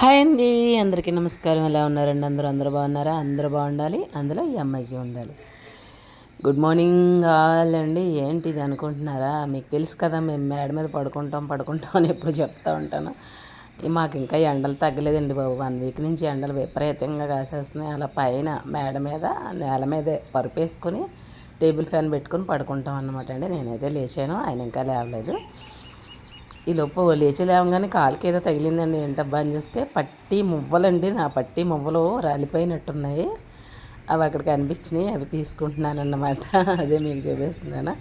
Hi అండి అందరికీ నమస్కారం. ఎలా ఉన్నారండి? అందరూ అందరూ బాగున్నారా? అందరూ బాగుండాలి. అందులో ఈ అమ్మాయి ఉండాలి. గుడ్ మార్నింగ్ ఆల్ అండి. ఏంటి ఇది అనుకుంటున్నారా? మీకు తెలుసు కదా మేము మేడ మీద పడుకుంటాం పడుకుంటాం అని ఎప్పుడు చెప్తూ ఉంటాను. మాకు ఇంకా ఎండలు తగ్గలేదండి బాబు. వన్ వీక్ నుంచి ఎండలు విపరీతంగా కాసేస్తున్నాయి. అలా పైన మేడ మీద నేల మీదే పరుపేసుకొని టేబుల్ ఫ్యాన్ పెట్టుకొని పడుకుంటాం అన్నమాట అండి. నేనైతే లేచాను. ఆయన ఇంకా లేవలేదు. ఈ లోపు లేచి లేవగానే కాలుకి ఏదో తగిలిందండి. ఏంటబ్బా అని చూస్తే పట్టి మువ్వలండి. నా పట్టి మువ్వలు రాలిపోయినట్టున్నాయి. అవి అక్కడ కనిపించినాయి. అవి తీసుకుంటున్నాను అన్నమాట అదే మీకు చూపిస్తున్నాను.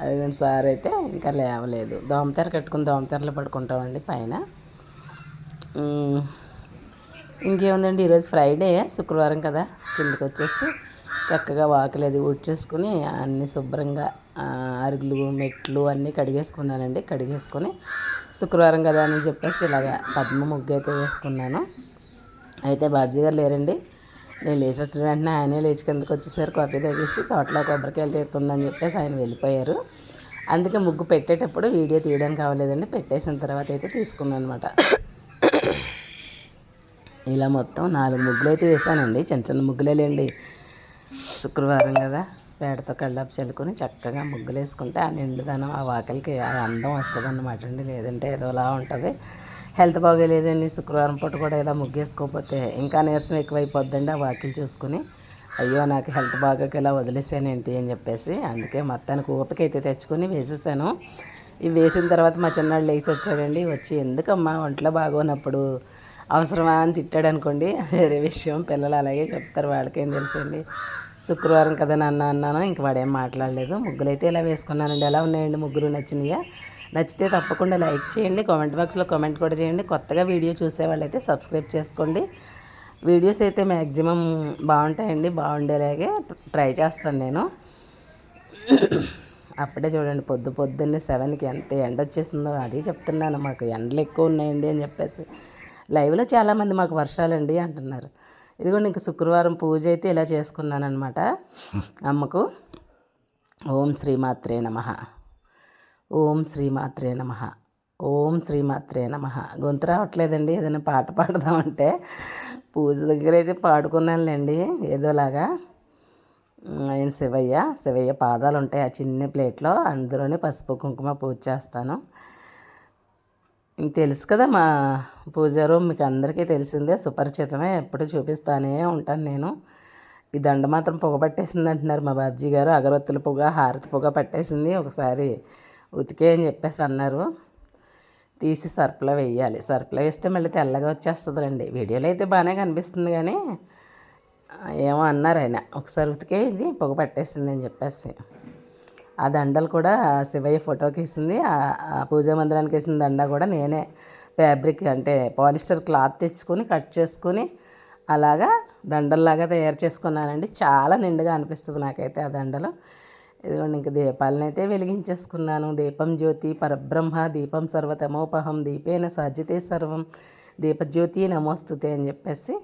అది సార్ అయితే ఇంకా లేవలేదు. దోమతెర కట్టుకుని దోమతెరలో పడుకుంటామండి పైన. ఇంకేముందండి? ఈరోజు ఫ్రైడే శుక్రవారం కదా. కిందకి వచ్చేసి చక్కగా వాకలేదు ఊడ్చేసుకుని అన్నీ శుభ్రంగా అరుగులు మెట్లు అన్నీ కడిగేసుకున్నానండి. కడిగేసుకొని శుక్రవారం కదా అని చెప్పేసి ఇలాగా పద్మ ముగ్గు అయితే వేసుకున్నాను. అయితే బాబ్జీ గారు లేరండి. నేను లేచి వచ్చిన వెంటనే ఆయనే లేచి కిందకి వచ్చేసరికి కాఫీ తాగేసి తోటలో కొబ్బరికాయలు తీరుతుందని చెప్పేసి ఆయన వెళ్ళిపోయారు. అందుకే ముగ్గు పెట్టేటప్పుడు వీడియో తీయడానికి కావలేదండి. పెట్టేసిన తర్వాత అయితే తీసుకున్నాను అనమాట ఇలా మొత్తం నాలుగు ముగ్గులు అయితే వేసానండి. చిన్న చిన్న ముగ్గులేలేండి. శుక్రవారం కదా పేడతో కళ్ళాపు చల్లుకొని చక్కగా ముగ్గులు వేసుకుంటే ఆ నిండుదనం ఆ వాకలికి ఆ అందం వస్తుంది అన్నమాట అండి. లేదంటే ఏదోలా ఉంటుంది. హెల్త్ బాగోలేదని శుక్రవారం పూట కూడా ఇలా ముగ్గేసుకోకపోతే ఇంకా నీరసం ఎక్కువైపోద్దండి ఆ వాకిలు చూసుకుని. అయ్యో నాకు హెల్త్ బాగోక ఇలా వదిలేసానేంటి అని చెప్పేసి అందుకే మొత్తానికి ఓపిక అయితే తెచ్చుకొని వేసేసాను. ఇవి వేసిన తర్వాత మా చిన్నాడు లేచి వచ్చాడండి. వచ్చి ఎందుకమ్మా ఒంట్లో బాగోనప్పుడు అవసరమా అని తిట్టాడు అనుకోండి. వేరే విషయం. పిల్లలు అలాగే చెప్తారు. వాళ్ళకేం తెలుసండి? శుక్రవారం కదా నాన్న అన్నాను. ఇంక వాడేం మాట్లాడలేదు. ముగ్గులు అయితే ఇలా వేసుకున్నానండి. ఎలా ఉన్నాయండి ముగ్గురు నచ్చినాయా? నచ్చితే తప్పకుండా లైక్ చేయండి. కామెంట్ బాక్స్లో కామెంట్ కూడా చేయండి. కొత్తగా వీడియో చూసే వాళ్ళైతే సబ్స్క్రైబ్ చేసుకోండి. వీడియోస్ అయితే మ్యాక్సిమం బాగుంటాయండి. బాగుండేలాగే ట్రై చేస్తాను నేను. అప్పుడే చూడండి. పొద్దు పొద్దున్నే సెవెన్కి ఎంత ఎండ వచ్చేసిందో అది చెప్తున్నాను. మాకు ఎండలు ఎక్కువ ఉన్నాయండి అని చెప్పేసి. లైవ్లో చాలామంది మాకు వర్షాలండి అంటున్నారు. ఇదిగోండి ఇంక శుక్రవారం పూజ అయితే ఇలా చేసుకున్నాను అనమాట అమ్మకు. ఓం శ్రీమాత్రే నమ. ఓం శ్రీమాత్రే నమ. ఓం శ్రీమాత్రే నమ. గొంతు రావట్లేదండి ఏదైనా పాట పాడదామంటే. పూజ దగ్గర అయితే పాడుకున్నానులేండి ఏదోలాగా. ఆయన శివయ్య శివయ్య పాదాలు ఉంటాయి ఆ చిన్న ప్లేట్లో. అందులోనే పసుపు కుంకుమ పూజ చేస్తాను. తెలుసు కదా మా పూజారు మీకు అందరికీ తెలిసిందే సుపరిచితమే ఎప్పుడు చూపిస్తానే ఉంటాను నేను. ఈ దండ మాత్రం పొగ పట్టేసింది అంటున్నారు మా బాబ్జీ గారు. అగరొత్తుల పొగ హారతి పొగ పట్టేసింది. ఒకసారి ఉతికే అని చెప్పేసి అన్నారు. తీసి సర్పులో వేయాలి. సర్పులో వేస్తే మళ్ళీ తెల్లగా వచ్చేస్తుందండి వీడియోలో అయితే బాగానే కనిపిస్తుంది కానీ ఏమో అన్నారు ఆయన. ఒకసారి ఉతికే ఇది పొగ పట్టేసింది అని చెప్పేసి. ఆ దండలు కూడా శివయ్య ఫోటోకి వేసింది. ఆ పూజా మందిరానికి వేసిన దండ కూడా నేనే ఫ్యాబ్రిక్ అంటే పాలిస్టర్ క్లాత్ తెచ్చుకొని కట్ చేసుకొని అలాగా దండల్లాగా తయారు చేసుకున్నానండి. చాలా నిండుగా అనిపిస్తుంది నాకైతే ఆ దండలు. ఇదిగోండి ఇంక దీపాలను అయితే వెలిగించేసుకున్నాను. దీపం జ్యోతి పరబ్రహ్మ దీపం సర్వతమోపహం దీపేన సాధ్యతే సర్వం దీపజ్యోతి నమోస్తుతే అని చెప్పేసి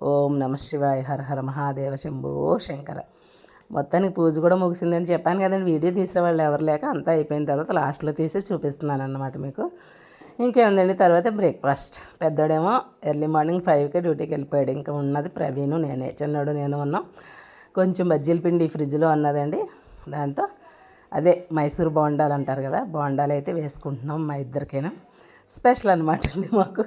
ఓం నమ శివాయ హర హర మహాదేవ శంభో శంకర. మొత్తానికి పూజ కూడా ముగిసిందని చెప్పాను కదండి. వీడియో తీసేవాళ్ళు ఎవరు లేక అంతా అయిపోయిన తర్వాత లాస్ట్లో తీసి చూపిస్తున్నాను అన్నమాట మీకు. ఇంకేముందండి? తర్వాత బ్రేక్ఫాస్ట్. పెద్దోడేమో ఎర్లీ మార్నింగ్ ఫైవ్కే డ్యూటీకి వెళ్ళిపోయాడు. ఇంకా ఉన్నది ప్రవీణ్ నేనే. చిన్నోడు నేను ఉన్నాం. కొంచెం బజ్జీల పిండి ఫ్రిడ్జ్లో ఉన్నదండి దాంతో అదే మైసూర్ బోండాలు అంటారు కదా బోండాలు అయితే వేసుకుంటున్నాం మా ఇద్దరికైనా. స్పెషల్ అనమాట అండి మాకు.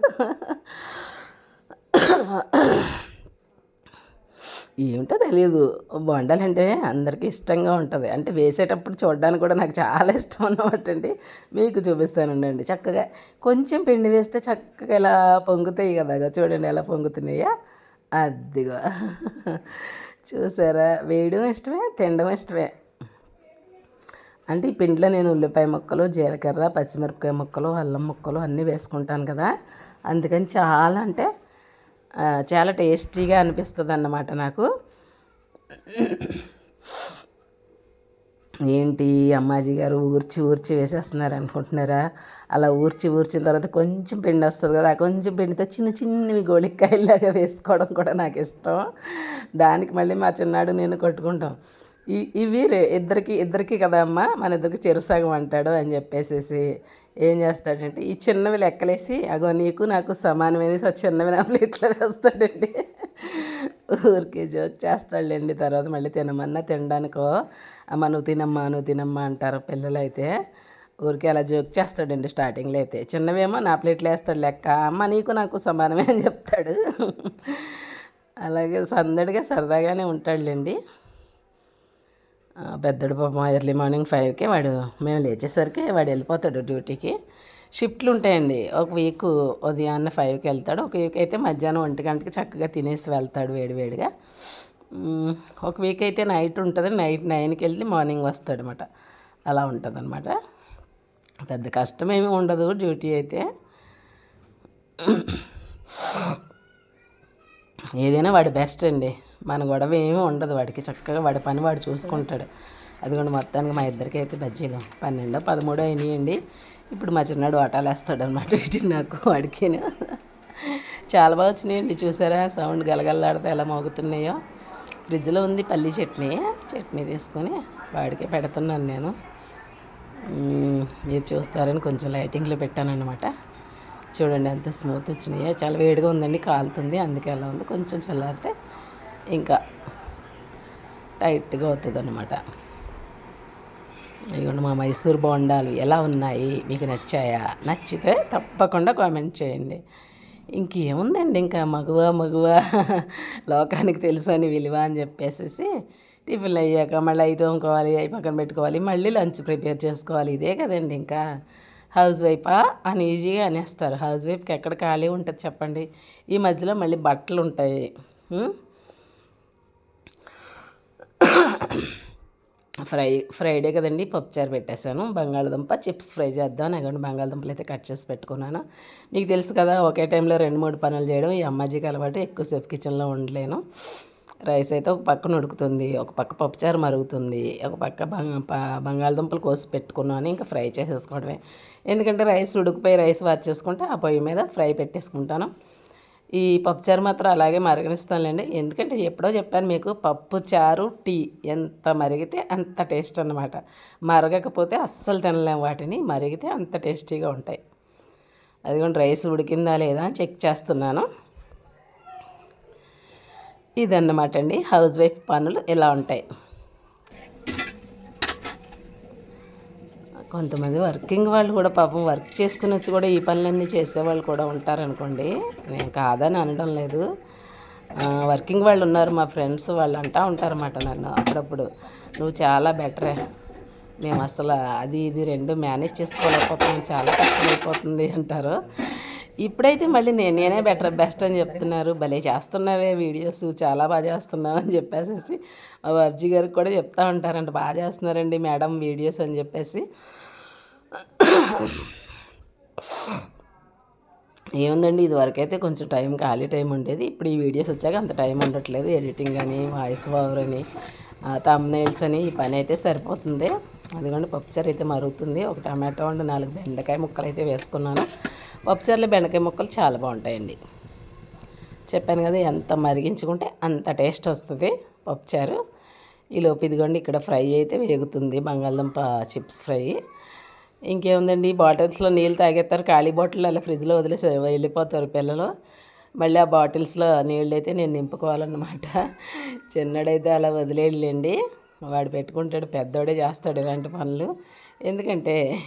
ఏమిటో తెలియదు బొండాలంటే అందరికీ ఇష్టంగా ఉంటుంది. అంటే వేసేటప్పుడు చూడడానికి కూడా నాకు చాలా ఇష్టం అన్నమాట అండి. మీకు చూపిస్తాను ఉండండి చక్కగా కొంచెం పిండి వేస్తే చక్కగా ఇలా పొంగుతాయి కదా. చూడండి ఎలా పొంగుతున్నాయా. అదిగో. చూసారా? వేయడం ఇష్టమే తినడం ఇష్టమే. అంటే ఈ పిండిలో నేను ఉల్లిపాయ ముక్కలు జీలకర్ర పచ్చిమిరపకాయ ముక్కలు అల్లం ముక్కలు అన్నీ వేసుకుంటాను కదా. అందుకని చాలా అంటే చాలా టేస్టీగా అనిపిస్తుంది అన్నమాట నాకు. ఏంటి అమ్మాజీ గారు ఊర్చి ఊర్చి వేసేస్తున్నారు అనుకుంటున్నారా? అలా ఊర్చి ఊర్చిన తర్వాత కొంచెం పిండి వస్తుంది కదా కొంచెం పిండితో చిన్న చిన్నవి గోళిక్కాయలాగా వేసుకోవడం కూడా నాకు ఇష్టం. దానికి మళ్ళీ మా చిన్నాడు నేను కొట్టుకుంటాం. ఇవి ఇద్దరికి ఇద్దరికి కదా అమ్మ మన ఇద్దరికి చెరుసగం అంటాడు అని చెప్పేసేసి ఏం చేస్తాడంటే ఈ చిన్నవి లెక్కలేసి అగో నీకు నాకు సమానమైన చిన్నవి నా ప్లేట్లో వేస్తాడండి. ఊరికే జోక్ చేస్తాడులేండి. తర్వాత మళ్ళీ తినమన్నా తినడానికో అమ్మ నువ్వు తినమ్మా నువ్వు తినమ్మా అంటారు పిల్లలు అయితే ఊరికే అలా జోక్ చేస్తాడండి స్టార్టింగ్లో అయితే. చిన్నవేమో నా ప్లేట్లో వేస్తాడు లెక్క అమ్మ నీకు నాకు సమానమే అని చెప్తాడు. అలాగే సందడిగా సరదాగానే ఉంటాడులేండి. పెద్దడు పాపం ఎర్లీ మార్నింగ్ ఫైవ్కి వాడు మేము లేచేసరికి వాడు వెళ్ళిపోతాడు డ్యూటీకి షిఫ్ట్లు ఉంటాయండి. ఒక వీక్ ఉదయాన్నే ఫైవ్కి వెళ్తాడు. ఒక వీక్ అయితే మధ్యాహ్నం ఒంటి గంటకి చక్కగా తినేసి వెళ్తాడు వేడివేడిగా ఒక వీక్ అయితే నైట్ ఉంటుంది. నైట్ నైన్కి వెళ్ళి మార్నింగ్ వస్తాడు అనమాట అలా ఉంటుంది అనమాట పెద్ద కష్టం ఏమీ ఉండదు డ్యూటీ అయితే. ఏదైనా వాడు బెస్ట్ అండి. మన గొడవ ఏమీ ఉండదు వాడికి. చక్కగా వాడి పని వాడు చూసుకుంటాడు. అదిగోండి మొత్తానికి మా ఇద్దరికి అయితే బజ్జీలు. పన్నెండో పదమూడో అయినాయండి. ఇప్పుడు మా చిన్నాడు ఆటాలు అనమాట వీటిని నాకు వాడికి చాలా బాగా వచ్చినాయండి చూసారా? సౌండ్ గలగల్లాడితే ఎలా మోగుతున్నాయో. ఫ్రిడ్జ్లో ఉంది పల్లీ చట్నీ. చట్నీ తీసుకొని వాడికే పెడుతున్నాను నేను. మీరు చూస్తారని కొంచెం లైటింగ్లో పెట్టాను అనమాట చూడండి ఎంత స్మూత్ వచ్చినాయో. చాలా వేడిగా ఉందండి కాలుతుంది అందుకే అలా ఉంది. కొంచెం చల్లారితే ఇంకా టైట్గా అవుతుంది అనమాట ఇదిగోండి మా మైసూర్ బోండాలు ఎలా ఉన్నాయి? మీకు నచ్చాయా? నచ్చితే తప్పకుండా కామెంట్ చేయండి. ఇంకేముందండి ఇంకా మగువ మగువ లోకానికి తెలుసు అని విలువ అని చెప్పేసేసి టిఫిన్లు అయ్యాక మళ్ళీ ఐదు తోముకోవాలి అవి పక్కన పెట్టుకోవాలి మళ్ళీ లంచ్ ప్రిపేర్ చేసుకోవాలి. ఇదే కదండి ఇంకా హౌస్ వైఫా అని ఈజీగా అనేస్తారు. హౌస్ వైఫ్కి ఎక్కడ ఖాళీ ఉంటుంది చెప్పండి? ఈ మధ్యలో మళ్ళీ బట్టలు ఉంటాయి ఫ్రై ఫ్రైడే కదండి. పప్పుచారు పెట్టేశాను. బంగాళదుంప చిప్స్ ఫ్రై చేద్దాం అక్కడ బంగాళదుంపలు అయితే కట్ చేసి పెట్టుకున్నాను. మీకు తెలుసు కదా ఒకే టైంలో రెండు మూడు పనులు చేయడం ఈ అమ్మాజీకి అలవాటు. ఎక్కువసేపు కిచెన్లో ఉండలేను. రైస్ అయితే ఒక పక్కన ఉడుకుతుంది ఒక పక్క పప్పుచారు మరుగుతుంది ఒక పక్క బంగాళదుంపలు కోసి పెట్టుకున్నాను. ఇంకా ఫ్రై చేసేసుకోవడమే. ఎందుకంటే రైస్ ఉడికిపోయి రైస్ వాచ్ చేసుకుంటే ఆ పొయ్యి మీద ఫ్రై పెట్టేసుకుంటాను. ఈ పప్పుచారు మాత్రం అలాగే మరగనిస్తానులేండి. ఎందుకంటే ఎప్పుడో చెప్పాను మీకు పప్పు చారు టీ ఎంత మరిగితే అంత టేస్ట్ అనమాట మరగకపోతే అస్సలు తినలేము వాటిని మరిగితే అంత టేస్టీగా ఉంటాయి. అదిగోండి రైస్ ఉడికిందా లేదా అని చెక్ చేస్తున్నాను. ఇదన్నమాట అండి హౌస్ వైఫ్ పనులు ఇలా ఉంటాయి? కొంతమంది వర్కింగ్ వాళ్ళు కూడా పాపం వర్క్ చేసుకుని వచ్చి కూడా ఈ పనులన్నీ చేసేవాళ్ళు కూడా ఉంటారనుకోండి. నేను కాదని అనడం లేదు. వర్కింగ్ వాళ్ళు ఉన్నారు మా ఫ్రెండ్స్ వాళ్ళు అంటూ ఉంటారన్నమాట నన్ను అప్పుడప్పుడు. నువ్వు చాలా బెటరే. మేము అసలు అది ఇది రెండు మేనేజ్ చేసుకోలేకపోతున్నాం చాలా కష్టమైపోతుంది అంటారు. ఇప్పుడైతే మళ్ళీ నేను నేనే బెటర్ బెస్ట్ అని చెప్తున్నారు. భలే చేస్తున్నావే వీడియోస్ చాలా బాగా చేస్తున్నావు అని చెప్పేసి మా బాబ్జీ గారికి కూడా చెప్తా ఉంటారంట. బాగా చేస్తున్నారండి మేడం వీడియోస్ అని చెప్పేసి. ఏముందండి ఇదివరకైతే కొంచెం టైం ఖాళీ టైం ఉండేది. ఇప్పుడు ఈ వీడియోస్ వచ్చాక అంత టైం ఉండట్లేదు. ఎడిటింగ్ అని వాయిస్ ఓవర్ అని తమ్నైల్స్ అని ఈ పని అయితే సరిపోతుంది. అదిగోండి పప్పుచారు అయితే మరుగుతుంది. ఒక టమాటో అండ్ నాలుగు బెండకాయ ముక్కలు అయితే వేసుకున్నాను. పప్పుచారులో బెండకాయ ముక్కలు చాలా బాగుంటాయండి. చెప్పాను కదా ఎంత మరిగించుకుంటే అంత టేస్ట్ వస్తుంది పప్పుచారు ఈలోపు ఇదిగోండి ఇక్కడ ఫ్రై అయితే వేగుతుంది. బంగాళదుంప చిప్స్ ఫ్రై. ఇంకేముందండి? బాటిల్స్లో నీళ్ళు తాగేస్తారు ఖాళీ బాటిల్ అలా ఫ్రిడ్జ్లో వదిలేసి వెళ్ళిపోతారు పిల్లలు. మళ్ళీ ఆ బాటిల్స్లో నీళ్ళు అయితే నేను నింపుకోవాలన్నమాట. చిన్నడైతే అలా వదిలేళ్ళండి వాడు పెట్టుకుంటాడు. పెద్దోడే చేస్తాడు ఇలాంటి పనులు. ఎందుకంటే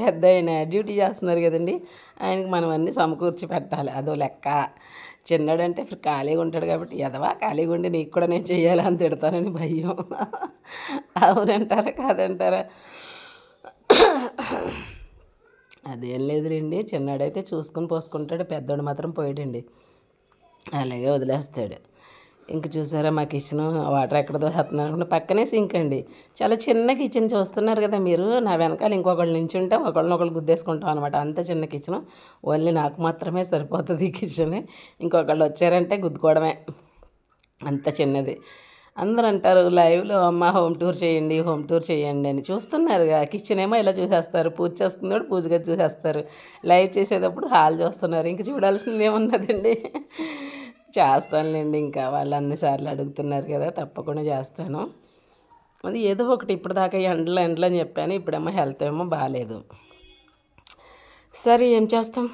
పెద్ద ఆయన డ్యూటీ చేస్తున్నారు కదండి. ఆయనకి మనం అన్నీ సమకూర్చి పెట్టాలి. అదో లెక్క. చిన్నడంటే ఖాళీగా ఉంటాడు కాబట్టి ఎదవా? ఖాళీగా ఉండి నీకు కూడా నేను చేయాలని అని తిడతానని భయం. అవునంటారా? కాదంటారా? అదేం లేదులేండి. చిన్నాడైతే చూసుకొని పోసుకుంటాడు. పెద్దోడు మాత్రం పోయాడండి అలాగే వదిలేస్తాడు. ఇంక చూసారా మా కిచెన్ వాటర్ ఎక్కడ దోసేస్తున్నారు అనుకుంటే పక్కనే సింక్ అండి. చాలా చిన్న కిచెన్ చూస్తున్నారు కదా మీరు. నా వెనకాల ఇంకొకళ్ళు నించుంటే. ఒకళ్ళని ఒకళ్ళు గుద్దేసుకుంటాం అనమాట అంత చిన్న కిచెన్. ఓన్లీ నాకు మాత్రమే సరిపోతుంది ఈ కిచెన్. ఇంకొకళ్ళు వచ్చారంటే గుద్దుకోవడమే. అంత చిన్నది. అందరూ అంటారు లైవ్లో అమ్మ హోమ్ టూర్ చేయండి హోమ్ టూర్ చేయండి అని చూస్తున్నారు కిచెన్ ఏమో ఇలా చూసేస్తారు పూజ చేసుకున్నప్పుడు పూజగా చూసేస్తారు. లైవ్ చేసేటప్పుడు హాల్ చూస్తున్నారు. ఇంక చూడాల్సింది ఏమున్నదండి? చేస్తానులేండి ఇంకా వాళ్ళు అన్నిసార్లు అడుగుతున్నారు కదా తప్పకుండా చేస్తాను. అది ఏదో ఒకటి ఇప్పటిదాకా ఎండలు ఎండలు అని చెప్పాను. ఇప్పుడేమో హెల్త్ ఏమో బాగాలేదు సరే ఏం చేస్తాం?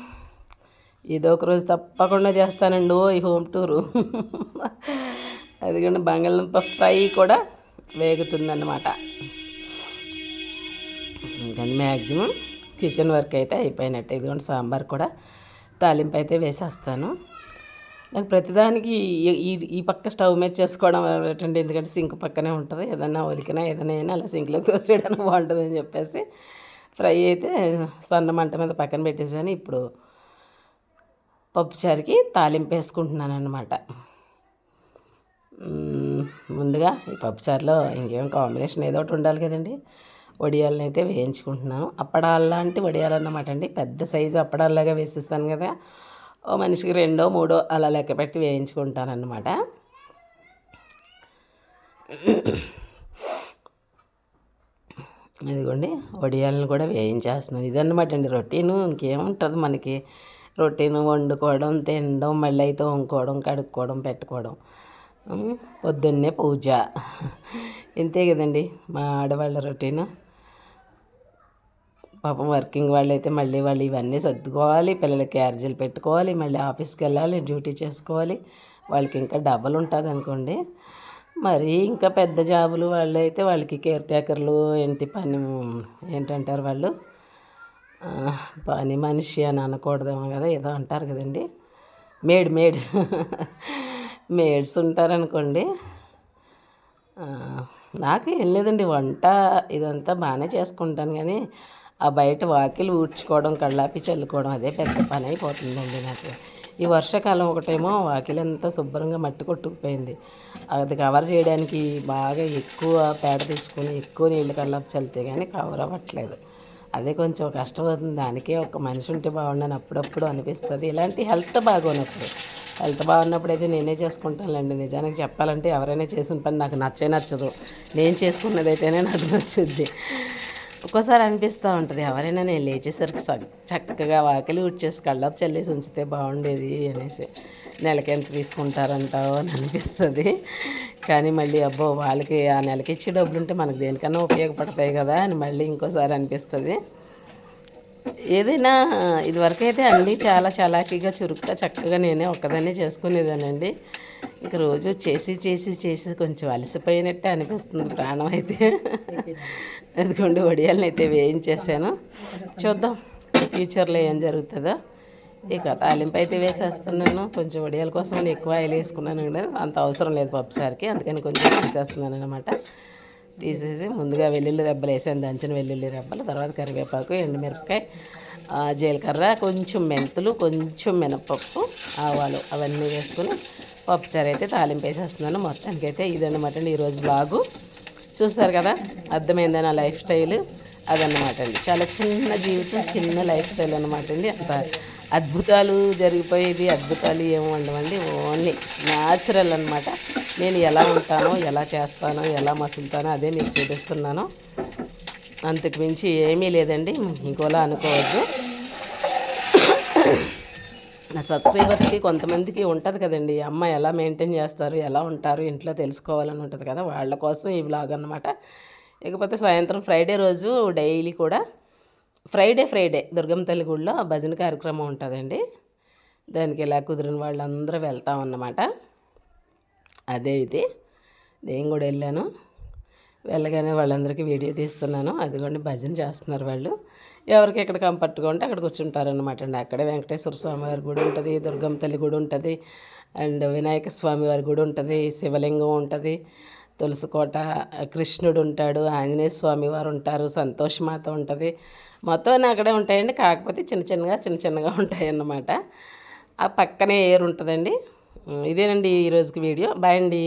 ఏదో ఒక రోజు తప్పకుండా చేస్తానండి ఓ ఈ హోమ్ టూరు. అదిగోండి బంగాళదుంప ఫ్రై కూడా వేగుతుందన్నమాట. అందుకని మ్యాక్సిమం కిచెన్ వర్క్ అయితే అయిపోయినట్టు. ఇదిగోండి సాంబార్ కూడా తాలింపు అయితే వేసేస్తాను. నాకు ప్రతిదానికి ఈ- ఈ పక్క స్టవ్ మీద చేసుకోవడం ఏంటంటే ఎందుకంటే సింక్ పక్కనే ఉంటుంది. ఏదన్నా ఒలికినా ఏదైనా అయినా అలా సింక్లోకి తోసేయడానికి బాగుంటుంది అని చెప్పేసి ఫ్రై అయితే సన్న మంట మీద పక్కన పెట్టేసాను ఇప్పుడు పప్పుచారుకి తాలింపు వేసుకుంటున్నాను అనమాట ముందుగా ఈ పప్పుచారులో ఇంకేం కాంబినేషన్ ఏదో ఒకటి ఉండాలి కదండి. వడియాలను అయితే వేయించుకుంటున్నాను అప్పడాలాంటి వడియాలు అన్నమాట అండి. పెద్ద సైజు అప్పడాల్లాగా వేసిస్తాను కదా. ఓ మనిషికి రెండో మూడో అలా లెక్క పెట్టి వేయించుకుంటాను అన్నమాట ఇదిగోండి వడియాలను కూడా వేయించేస్తున్నాను. ఇదన్నమాట అండి రొటీను. ఇంకేముంటుంది మనకి. రొటీన్ వండుకోవడం తినడం మళ్ళీ అయితే వండుకోవడం కడుక్కోవడం పెట్టుకోవడం. పొద్దున్నే పూజ. ఇంతే కదండి మా ఆడవాళ్ళ రొటీన్. పాపం వర్కింగ్ వాళ్ళు అయితే మళ్ళీ వాళ్ళు ఇవన్నీ సర్దుకోవాలి పిల్లలకి క్యారేజీలు పెట్టుకోవాలి మళ్ళీ ఆఫీస్కి వెళ్ళాలి డ్యూటీ చేసుకోవాలి. వాళ్ళకి ఇంకా డబ్బులు ఉంటుంది అనుకోండి. మరి ఇంకా పెద్ద జాబులు వాళ్ళు అయితే వాళ్ళకి కేర్ టేకర్లు ఏంటి పని ఏంటంటారు వాళ్ళు? పని మనిషి అని అనకూడదేమో కదా ఏదో అంటారు కదండి. Made made. మేడ్స్ ఉంటారనుకోండి నాకు ఏం లేదండి వంట ఇదంతా బాగానే చేసుకుంటాను కానీ ఆ బయట వాకిలు ఊడ్చుకోవడం కళ్ళాపి చల్లుకోవడం అదే పెద్ద పని అయిపోతుందండి నాకు. ఈ వర్షాకాలం ఒకటేమో వాకిలంతా శుభ్రంగా మట్టి కొట్టుకుపోయింది. అది కవర్ చేయడానికి బాగా ఎక్కువ పేడ తెచ్చుకొని ఎక్కువ నీళ్ళు కళ్ళాపి చల్లితే కానీ కవర్ అవ్వట్లేదు. అదే కొంచెం కష్టం అవుతుంది దానికే ఒక మనిషి ఉంటే బాగుండని అప్పుడప్పుడు అనిపిస్తుంది. ఇలాంటి హెల్త్ బాగోనప్పుడు హెల్త్ బాగున్నప్పుడు అయితే నేనే చేసుకుంటానులేండి. నిజానికి చెప్పాలంటే ఎవరైనా చేసిన పని నాకు నచ్చే నచ్చదు. నేను చేసుకున్నది అయితేనే నాకు నచ్చుద్ది. ఒక్కోసారి అనిపిస్తూ ఉంటుంది ఎవరైనా నేను లేచేసరికి చక్కగా వాకిలి ఉడిచేసి కళ్ళపు చల్లేసి ఉంచితే బాగుండేది అనేసి. నెలకి ఎంత తీసుకుంటారంటావు అని అనిపిస్తుంది. కానీ మళ్ళీ అబ్బో వాళ్ళకి ఆ నెలకి ఇచ్చే డబ్బులు ఉంటే మనకు దేనికన్నా ఉపయోగపడతాయి కదా అని మళ్ళీ ఇంకోసారి అనిపిస్తుంది. ఏదైనా ఇదివరకు అయితే అన్నీ చాలా చలాకీగా చురుగ్గా చక్కగా నేనే ఒక్కదాన్నే చేసుకునేదానండి. ఇంక రోజు చేసి చేసి చేసి కొంచెం అలసిపోయినట్టే అనిపిస్తుంది ప్రాణం అయితే. అదిగోండి వడియాలను అయితే వేయించేసాను. చూద్దాం ఫ్యూచర్లో ఏం జరుగుతుందో. ఇక తాలింపు అయితే వేసేస్తున్నాను. కొంచెం వడియాల కోసం ఎక్కువ ఆయిల్ వేసుకున్నాను. అంత అవసరం లేదు పప్పుసారికి అందుకని కొంచెం వేసేస్తున్నాను అనమాట తీసేసి ముందుగా వెల్లుల్లి రెబ్బలు వేసాను. దంచిన వెల్లుల్లి రెబ్బలు తర్వాత కరివేపాకు ఎండుమిరపకాయ జీలకర్ర కొంచెం మెంతులు కొంచెం మినపప్పు ఆవాలు అవన్నీ వేసుకుని పప్పుచారు అయితే తాలింపు వేసేస్తున్నాను. మొత్తానికైతే ఇదన్నమాట అండి ఈరోజు బ్లాగు. చూస్తారు కదా అర్థమైందా నా లైఫ్ స్టైల్? అదన్నమాట అండి. చాలా చిన్న జీవితం చిన్న లైఫ్ స్టైల్ అనమాట అండి. అంత అద్భుతాలు జరిగిపోయేది అద్భుతాలు ఏమి ఉండవండి. ఓన్లీ న్యాచురల్ అనమాట నేను ఎలా ఉంటానో ఎలా చేస్తానో ఎలా మసులుతానో అదే మీకు చూపిస్తున్నాను. అంతకు మించి ఏమీ లేదండి ఇంకోలా అనుకోవద్దు. నా సబ్స్క్రైబర్స్కి కొంతమందికి ఉంటుంది కదండి అమ్మ ఎలా మెయింటైన్ చేస్తారు ఎలా ఉంటారు ఇంట్లో తెలుసుకోవాలని ఉంటుంది కదా వాళ్ళ కోసం ఈ వ్లాగ్ అనమాట ఇకపోతే సాయంత్రం ఫ్రైడే రోజు డైలీ కూడా ఫ్రైడే ఫ్రైడే దుర్గమ్మ తల్లి గుడిలో భజన కార్యక్రమం ఉంటుందండి. దానికి ఇలా కుదిరిన వాళ్ళందరూ వెళ్తామన్నమాట. అదే ఇది. నేను కూడా వెళ్ళాను. వెళ్ళగానే వాళ్ళందరికీ వీడియో తీస్తున్నాను. అదిగోండి భజన చేస్తున్నారు వాళ్ళు. ఎవరికి ఎక్కడ కంఫర్ట్గా ఉంటే అక్కడ కూర్చుంటారనమాట అండి. అక్కడే వెంకటేశ్వర స్వామి వారి గుడి ఉంటుంది దుర్గమ్మ తల్లి గుడి ఉంటుంది అండ్ వినాయక స్వామి వారి గుడి ఉంటుంది శివలింగం ఉంటుంది తులసికోట కృష్ణుడు ఉంటాడు ఆంజనేయ స్వామి వారు ఉంటారు సంతోషమాత ఉంటుంది. మొత్తం అన్నీ అక్కడే ఉంటాయండి. కాకపోతే చిన్న చిన్నగా చిన్న చిన్నగా ఉంటాయన్నమాట. ఆ పక్కనే ఏరు ఉంటుందండి. ఇదేనండి ఈరోజుకి వీడియో. బాయ్ అండి.